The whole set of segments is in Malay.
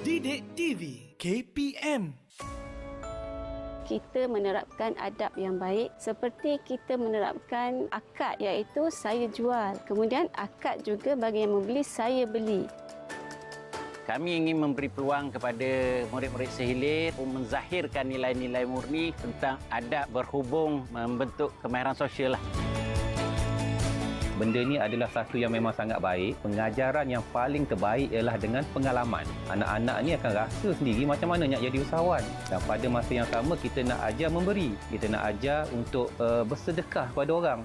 Didik TV KPM kita menerapkan adab yang baik seperti kita menerapkan akad iaitu saya jual. Kemudian akad juga bagi yang membeli saya beli. Kami ingin memberi peluang kepada murid-murid sehilir untuk menzahirkan nilai-nilai murni tentang adab berhubung membentuk kemahiran sosial lah. Benda ni adalah satu yang memang sangat baik. Pengajaran yang paling terbaik ialah dengan pengalaman. Anak-anak ni akan rasa sendiri macam mana nak jadi usahawan. Dan pada masa yang sama kita nak ajar memberi. Kita nak ajar untuk uh, bersedekah kepada orang.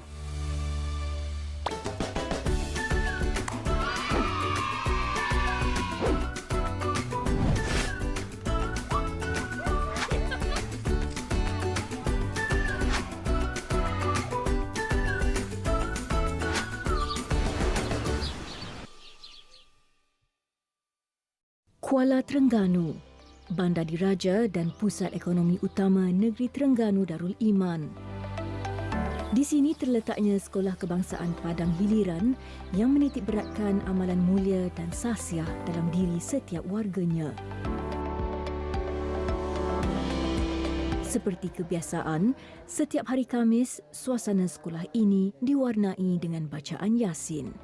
Kuala Terengganu, bandar diraja dan pusat ekonomi utama negeri Terengganu Darul Iman. Di sini terletaknya Sekolah Kebangsaan Padang Hiliran yang menitik beratkan amalan mulia dan sahsiah dalam diri setiap warganya. Seperti kebiasaan, setiap hari Kamis, suasana sekolah ini diwarnai dengan bacaan Yasin.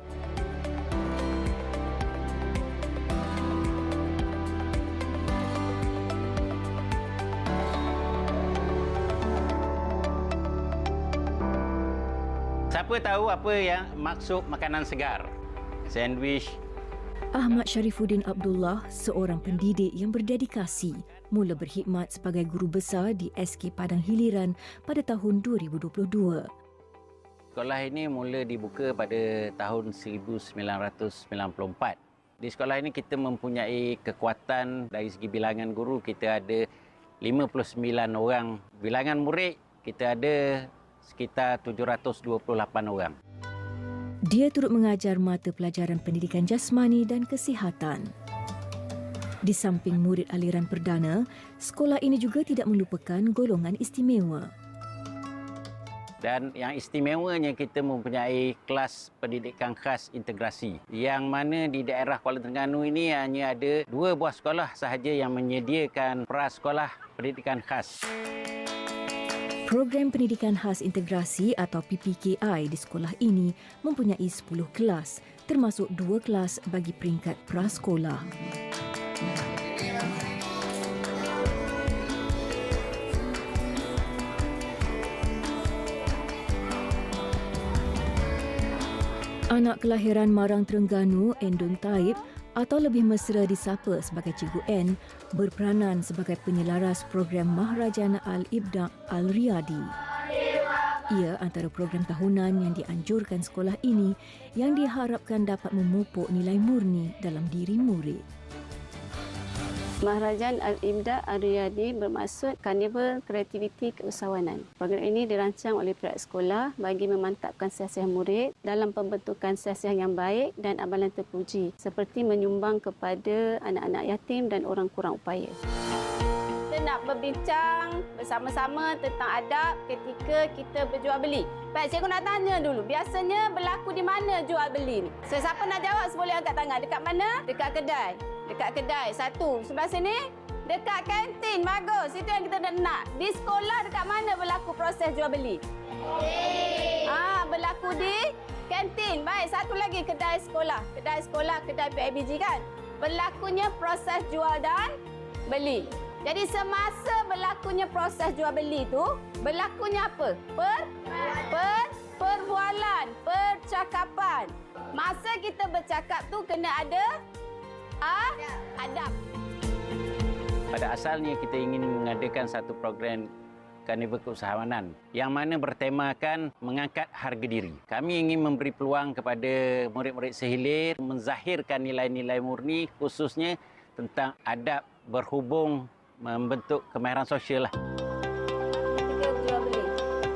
Siapa tahu apa yang maksud makanan segar? Sandwich, Ahmad Syarifuddin Abdullah, seorang pendidik yang berdedikasi, mula berkhidmat sebagai guru besar di SK Padang Hiliran pada tahun 2022. Sekolah ini mula dibuka pada tahun 1994. Di sekolah ini kita mempunyai kekuatan dari segi bilangan guru. Kita ada 59 orang. Bilangan murid kita ada sekitar 728 orang. Dia turut mengajar mata pelajaran pendidikan jasmani dan kesihatan. Di samping murid aliran perdana, sekolah ini juga tidak melupakan golongan istimewa. Dan yang istimewanya kita mempunyai kelas pendidikan khas integrasi. Yang mana di daerah Kuala Terengganu ini hanya ada dua buah sekolah sahaja yang menyediakan prasekolah pendidikan khas. Program Pendidikan Khas Integrasi atau PPKI di sekolah ini mempunyai 10 kelas, termasuk dua kelas bagi peringkat prasekolah. Anak kelahiran Marang Terengganu, Endun Taib atau lebih mesra disapa sebagai Cikgu N berperanan sebagai penyelaras program Maharajana Al-Ibda Al-Riyadi. Ia antara program tahunan yang dianjurkan sekolah ini yang diharapkan dapat memupuk nilai murni dalam diri murid. Maharajan Al-Imda Ariyadi bermaksud Karnival Kreativiti Keusahawanan. Program ini dirancang oleh pihak sekolah bagi memantapkan siasat murid dalam pembentukan siasat yang baik dan amalan terpuji seperti menyumbang kepada anak-anak yatim dan orang kurang upaya. Kita nak berbincang bersama-sama tentang adab ketika kita berjual beli. Baik, cikgu nak tanya dulu. Biasanya berlaku di mana jual beli ni? So, siapa nak jawab boleh angkat tangan. Dekat mana? Dekat kedai. Dekat kedai. Satu. Sebelah sini? Dekat kantin. Bagus. Itu yang kita nak. Di sekolah dekat mana berlaku proses jual beli? Ah, berlaku di kantin. Baik, satu lagi kedai sekolah. Kedai sekolah, kedai PIBG kan? Berlakunya proses jual dan beli. Jadi semasa berlakunya proses jual beli tu, berlakunya apa? Per, per perbualan, percakapan. Masa kita bercakap tu kena ada ah, adab. Pada asalnya kita ingin mengadakan satu program Karnival Keusahawanan yang mana bertemakan mengangkat harga diri. Kami ingin memberi peluang kepada murid-murid sehilir menzahirkan nilai-nilai murni khususnya tentang adab berhubung membentuk kemahiran sosial lah.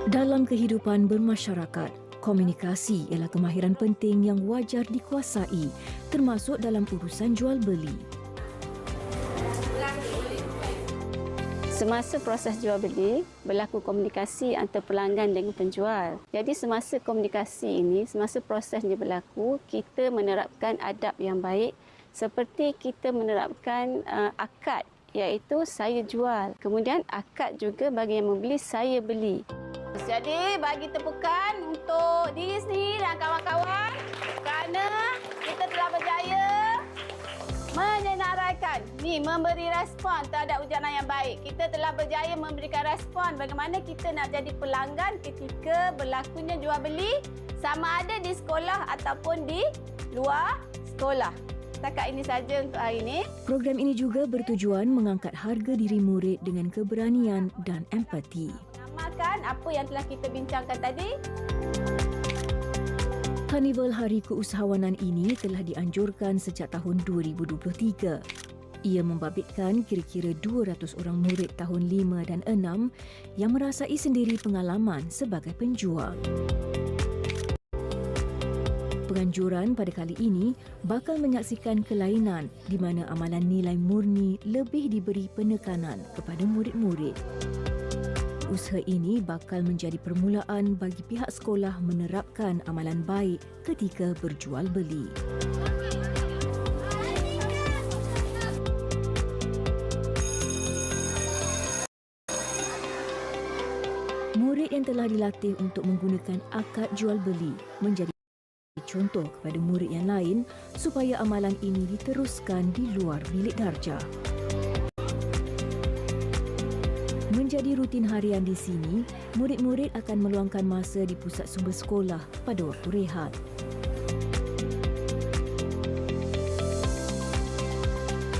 Dalam kehidupan bermasyarakat, komunikasi ialah kemahiran penting yang wajar dikuasai, termasuk dalam urusan jual beli. Semasa proses jual beli, berlaku komunikasi antara pelanggan dengan penjual. Jadi semasa komunikasi ini, semasa prosesnya berlaku, kita menerapkan adab yang baik Seperti kita menerapkan uh, akad iaitu saya jual. Kemudian akad juga bagi yang membeli saya beli. Jadi bagi tepukan untuk diri sendiri dan kawan-kawan kerana kita telah berjaya menyenaraikan ni memberi respon terhadap ujian yang baik. Kita telah berjaya memberikan respon bagaimana kita nak jadi pelanggan ketika berlakunya jual beli sama ada di sekolah ataupun di luar sekolah. Setakat ini saja untuk hari ini. Program ini juga bertujuan mengangkat harga diri murid dengan keberanian dan empati. Namakan apa yang telah kita bincangkan tadi. Karnival Hari Keusahawanan ini telah dianjurkan sejak tahun 2023. Ia membabitkan kira-kira 200 orang murid tahun 5 dan 6 yang merasai sendiri pengalaman sebagai penjual. Penganjuran pada kali ini bakal menyaksikan kelainan di mana amalan nilai murni lebih diberi penekanan kepada murid-murid. Usaha ini bakal menjadi permulaan bagi pihak sekolah menerapkan amalan baik ketika berjual beli. Murid yang telah dilatih untuk menggunakan akad jual beli menjadi contoh kepada murid yang lain supaya amalan ini diteruskan di luar bilik darjah. Menjadi rutin harian di sini, murid-murid akan meluangkan masa di pusat sumber sekolah pada waktu rehat.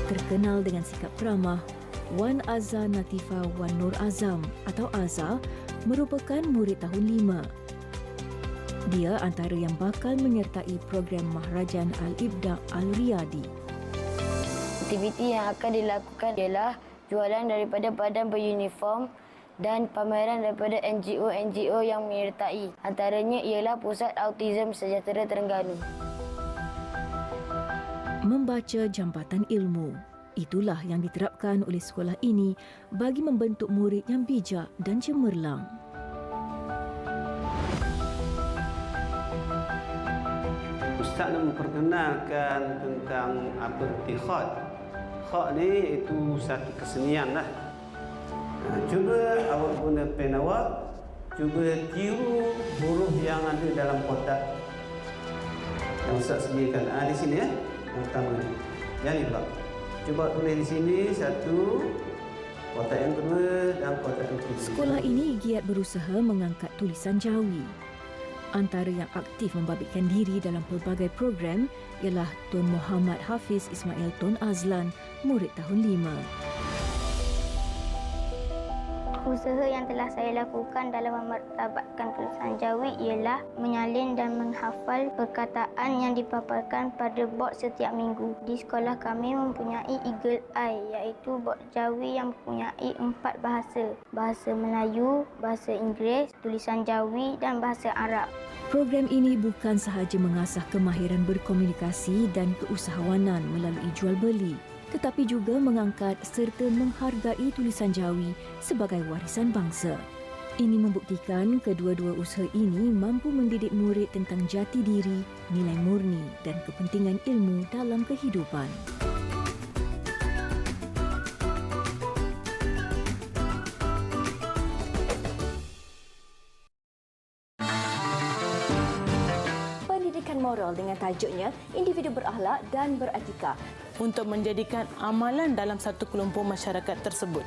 Terkenal dengan sikap ramah, Wan Azza Natifa Wan Nur Azam atau Azza merupakan murid tahun 5. Dia antara yang bakal menyertai program Mahrajan Al-Ibda Al-Riyadi. Aktiviti yang akan dilakukan ialah jualan daripada badan beruniform dan pameran daripada NGO-NGO yang menyertai. Antaranya ialah Pusat Autism Sejahtera Terengganu. Membaca jambatan ilmu. Itulah yang diterapkan oleh sekolah ini bagi membentuk murid yang bijak dan cemerlang. Ustaz nak memperkenalkan tentang apa itu Khad ni itu satu kesenian lah. Ha, cuba awak guna pen awak, cuba tiru huruf yang ada dalam kotak yang Ustaz sediakan. Ah di sini ya, yang pertama ni. Yang ni pula. Cuba tulis di sini satu, kotak yang kedua dan kotak yang ketiga. Sekolah ini giat berusaha mengangkat tulisan Jawi. Antara yang aktif membabitkan diri dalam pelbagai program ialah Tun Muhammad Hafiz Ismail Tun Azlan, murid tahun 5. Usaha yang telah saya lakukan dalam memartabatkan tulisan Jawi ialah menyalin dan menghafal perkataan yang dipaparkan pada bot setiap minggu. Di sekolah kami mempunyai Eagle Eye iaitu bot Jawi yang mempunyai empat bahasa. Bahasa Melayu, Bahasa Inggeris, tulisan Jawi dan Bahasa Arab. Program ini bukan sahaja mengasah kemahiran berkomunikasi dan keusahawanan melalui jual beli, tetapi juga mengangkat serta menghargai tulisan Jawi sebagai warisan bangsa. Ini membuktikan kedua-dua usaha ini mampu mendidik murid tentang jati diri, nilai murni dan kepentingan ilmu dalam kehidupan. Tajuknya Individu Berakhlak dan Beretika untuk menjadikan amalan dalam satu kelompok masyarakat tersebut.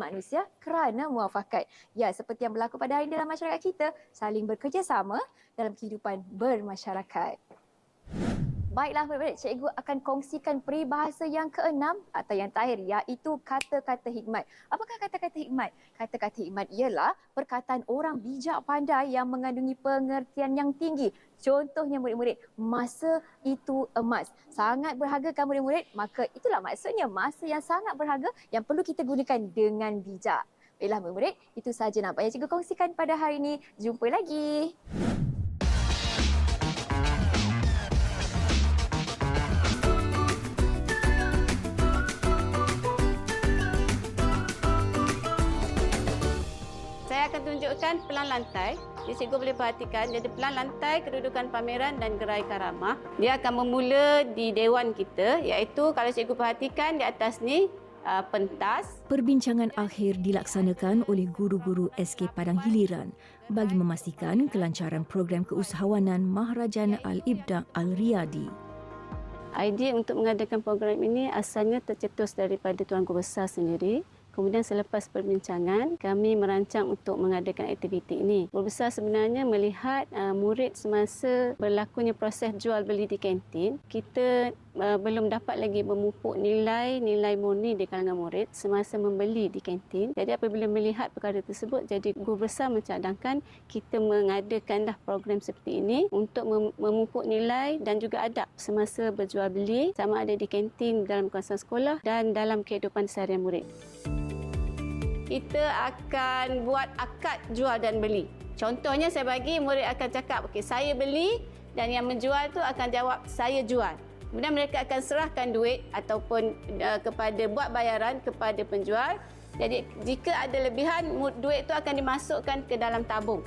Manusia kerana muafakat. Ya, seperti yang berlaku pada hari ini dalam masyarakat kita, saling bekerjasama dalam kehidupan bermasyarakat. Baiklah murid-murid, cikgu akan kongsikan peribahasa yang keenam atau yang terakhir iaitu kata-kata hikmat. Apakah kata-kata hikmat? Kata-kata hikmat ialah perkataan orang bijak pandai yang mengandungi pengertian yang tinggi. Contohnya murid-murid, masa itu emas. Sangat berharga kan murid-murid? Maka itulah maksudnya masa yang sangat berharga yang perlu kita gunakan dengan bijak. Baiklah murid-murid, itu sahaja nampak yang cikgu kongsikan pada hari ini. Jumpa lagi. Tunjukkan pelan lantai. Jadi cikgu boleh perhatikan, jadi pelan lantai, kedudukan pameran dan gerai karamah. Dia akan memula di dewan kita, iaitu kalau cikgu perhatikan di atas ni, uh, pentas. Perbincangan akhir dilaksanakan oleh guru-guru SK Padang Hiliran bagi memastikan kelancaran program keusahawanan Maharajana Al-Ibda Al-Riyadi. Idea untuk mengadakan program ini asalnya tercetus daripada Tuan Guru Besar sendiri. Kemudian selepas perbincangan, kami merancang untuk mengadakan aktiviti ini. Guru Besar sebenarnya melihat uh, murid semasa berlakunya proses jual beli di kantin, kita uh, belum dapat lagi memupuk nilai-nilai murni di kalangan murid semasa membeli di kantin. Jadi apabila melihat perkara tersebut, jadi Guru Besar mencadangkan kita mengadakanlah program seperti ini untuk mem- memupuk nilai dan juga adab semasa berjual beli sama ada di kantin dalam kawasan sekolah dan dalam kehidupan seharian murid kita akan buat akad jual dan beli. Contohnya saya bagi murid akan cakap, okey saya beli dan yang menjual tu akan jawab saya jual. Kemudian mereka akan serahkan duit ataupun uh, kepada buat bayaran kepada penjual. Jadi jika ada lebihan duit itu akan dimasukkan ke dalam tabung.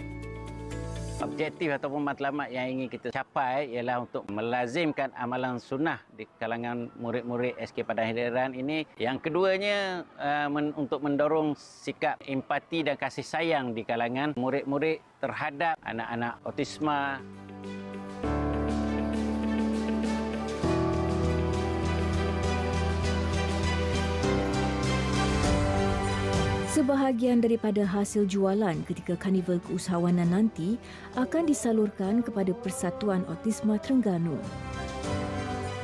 Objektif ataupun matlamat yang ingin kita capai ialah untuk melazimkan amalan sunnah di kalangan murid-murid SK Padang Hiliran ini. Yang keduanya uh, men, untuk mendorong sikap empati dan kasih sayang di kalangan murid-murid terhadap anak-anak autisma. Sebahagian daripada hasil jualan ketika Karnival Keusahawanan nanti akan disalurkan kepada Persatuan Autisma Terengganu.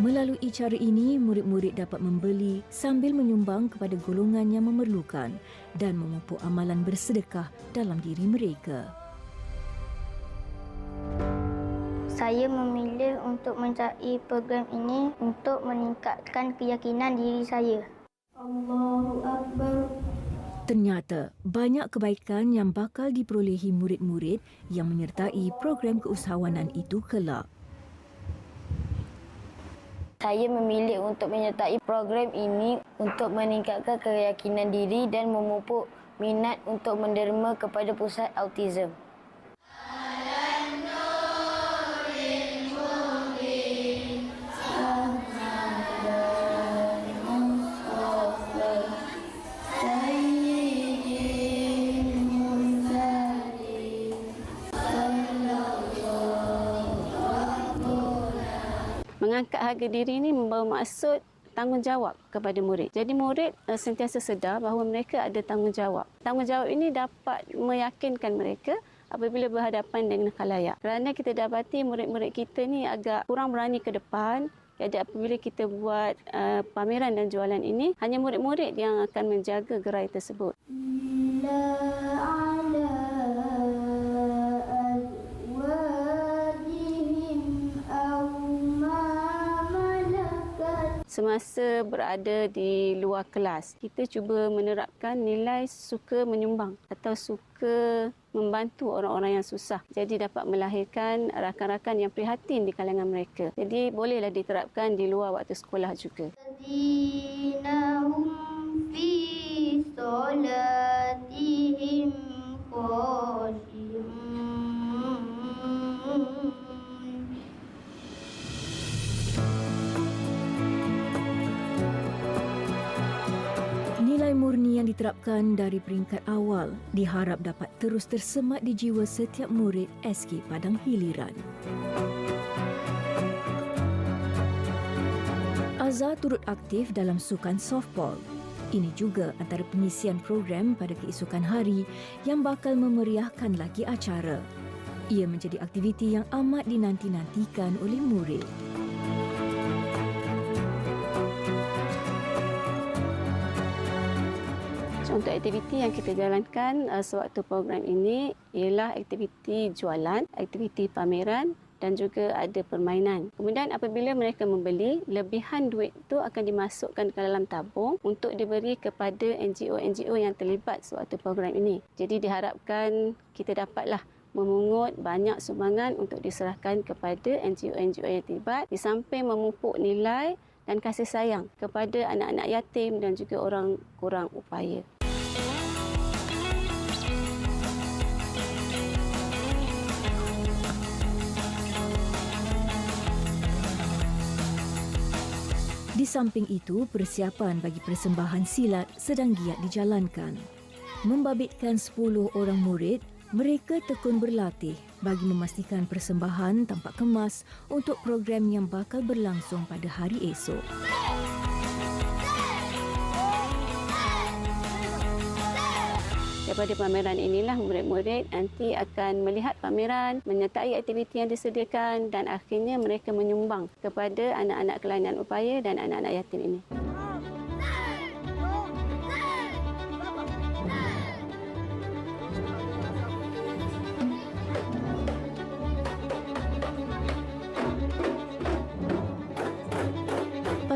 Melalui cara ini, murid-murid dapat membeli sambil menyumbang kepada golongan yang memerlukan dan memupuk amalan bersedekah dalam diri mereka. Saya memilih untuk mencari program ini untuk meningkatkan keyakinan diri saya. Allahu Akbar. Ternyata banyak kebaikan yang bakal diperolehi murid-murid yang menyertai program keusahawanan itu kelak. Saya memilih untuk menyertai program ini untuk meningkatkan keyakinan diri dan memupuk minat untuk menderma kepada pusat autism. Mengangkat harga diri ini membawa maksud tanggungjawab kepada murid. Jadi murid uh, sentiasa sedar bahawa mereka ada tanggungjawab. Tanggungjawab ini dapat meyakinkan mereka apabila berhadapan dengan khalayak. Kerana kita dapati murid-murid kita ni agak kurang berani ke depan. Jadi apabila kita buat uh, pameran dan jualan ini, hanya murid-murid yang akan menjaga gerai tersebut. Semasa berada di luar kelas, kita cuba menerapkan nilai suka menyumbang atau suka membantu orang-orang yang susah. Jadi dapat melahirkan rakan-rakan yang prihatin di kalangan mereka. Jadi bolehlah diterapkan di luar waktu sekolah juga. fi solatihim. Murni yang diterapkan dari peringkat awal diharap dapat terus tersemat di jiwa setiap murid SK Padang Hiliran. Azhar turut aktif dalam sukan softball. Ini juga antara pengisian program pada keesokan hari yang bakal memeriahkan lagi acara. Ia menjadi aktiviti yang amat dinanti-nantikan oleh murid. Untuk aktiviti yang kita jalankan uh, sewaktu program ini ialah aktiviti jualan, aktiviti pameran dan juga ada permainan. Kemudian apabila mereka membeli, lebihan duit itu akan dimasukkan ke dalam tabung untuk diberi kepada NGO-NGO yang terlibat sewaktu program ini. Jadi diharapkan kita dapatlah memungut banyak sumbangan untuk diserahkan kepada NGO-NGO yang terlibat di samping memupuk nilai dan kasih sayang kepada anak-anak yatim dan juga orang kurang upaya. Samping itu, persiapan bagi persembahan silat sedang giat dijalankan. Membabitkan 10 orang murid, mereka tekun berlatih bagi memastikan persembahan tampak kemas untuk program yang bakal berlangsung pada hari esok. Daripada pameran inilah murid-murid nanti akan melihat pameran, menyertai aktiviti yang disediakan dan akhirnya mereka menyumbang kepada anak-anak kelainan upaya dan anak-anak yatim ini.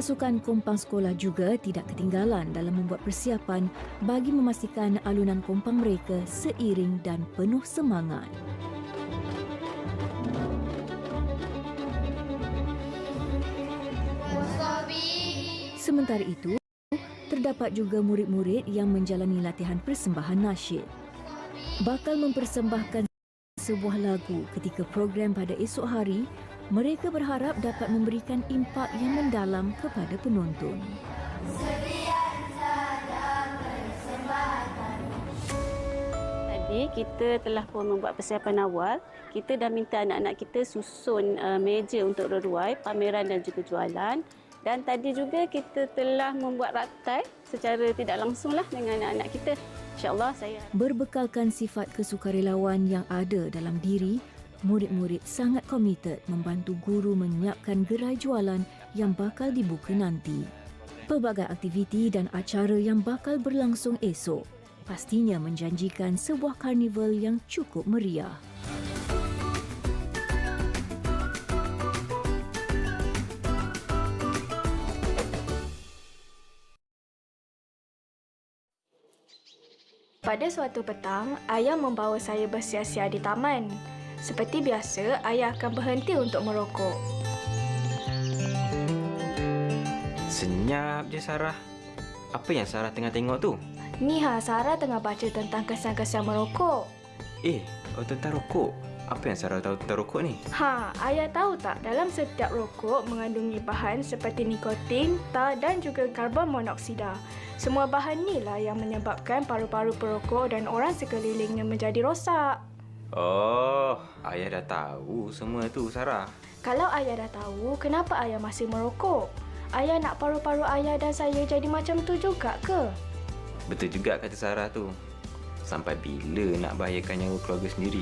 Pasukan kompang sekolah juga tidak ketinggalan dalam membuat persiapan bagi memastikan alunan kompang mereka seiring dan penuh semangat. Sementara itu, terdapat juga murid-murid yang menjalani latihan persembahan nasyid. Bakal mempersembahkan sebuah lagu ketika program pada esok hari mereka berharap dapat memberikan impak yang mendalam kepada penonton. Tadi kita telah pun membuat persiapan awal. Kita dah minta anak-anak kita susun uh, meja untuk reruai, pameran dan juga jualan. Dan tadi juga kita telah membuat raktai secara tidak langsunglah dengan anak-anak kita. InsyaAllah saya... Berbekalkan sifat kesukarelawan yang ada dalam diri, murid-murid sangat komited membantu guru menyiapkan gerai jualan yang bakal dibuka nanti. Pelbagai aktiviti dan acara yang bakal berlangsung esok pastinya menjanjikan sebuah karnival yang cukup meriah. Pada suatu petang, ayah membawa saya bersia-sia di taman. Seperti biasa, ayah akan berhenti untuk merokok. Senyap je Sarah. Apa yang Sarah tengah tengok tu? Ni ha, Sarah tengah baca tentang kesan-kesan merokok. Eh, oh tentang rokok. Apa yang Sarah tahu tentang rokok ni? Ha, ayah tahu tak dalam setiap rokok mengandungi bahan seperti nikotin, tar dan juga karbon monoksida. Semua bahan ni lah yang menyebabkan paru-paru perokok dan orang sekelilingnya menjadi rosak. Oh, ayah dah tahu semua tu Sarah. Kalau ayah dah tahu, kenapa ayah masih merokok? Ayah nak paru-paru ayah dan saya jadi macam tu juga ke? Betul juga kata Sarah tu. Sampai bila nak bahayakan nyawa keluarga sendiri?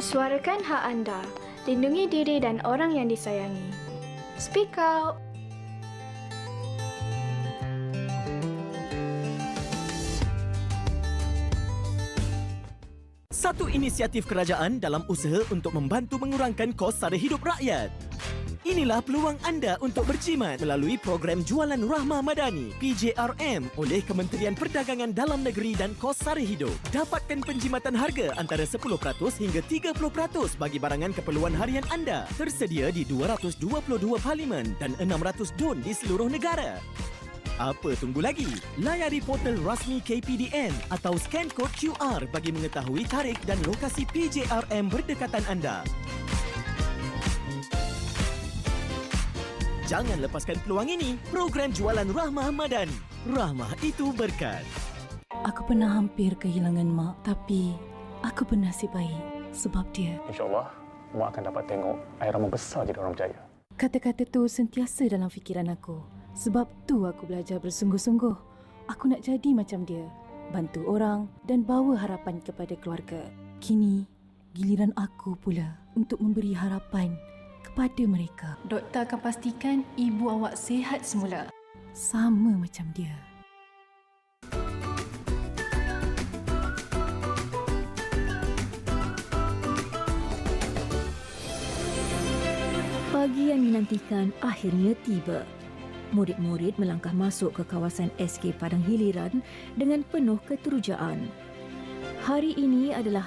Suarakan hak anda. Lindungi diri dan orang yang disayangi. Speak out. Satu inisiatif kerajaan dalam usaha untuk membantu mengurangkan kos sara hidup rakyat. Inilah peluang anda untuk berjimat melalui program Jualan Rahmah Madani PJRM oleh Kementerian Perdagangan Dalam Negeri dan Kos Sara Hidup. Dapatkan penjimatan harga antara 10% hingga 30% bagi barangan keperluan harian anda. Tersedia di 222 parlimen dan 600 don di seluruh negara. Apa tunggu lagi? Layari portal rasmi KPDN atau scan kod QR bagi mengetahui tarikh dan lokasi PJRM berdekatan anda. Jangan lepaskan peluang ini. Program Jualan Rahmah Madani. Rahmah itu berkat. Aku pernah hampir kehilangan mak, tapi aku bernasib baik sebab dia. InsyaAllah, Muak akan dapat tengok air rama besar jadi orang berjaya. Kata-kata tu sentiasa dalam fikiran aku. Sebab tu aku belajar bersungguh-sungguh. Aku nak jadi macam dia. Bantu orang dan bawa harapan kepada keluarga. Kini, giliran aku pula untuk memberi harapan kepada mereka. Doktor akan pastikan ibu awak sihat semula. Sama macam dia. Pagi yang dinantikan akhirnya tiba. Murid-murid melangkah masuk ke kawasan SK Padang Hiliran dengan penuh keterujaan. Hari ini adalah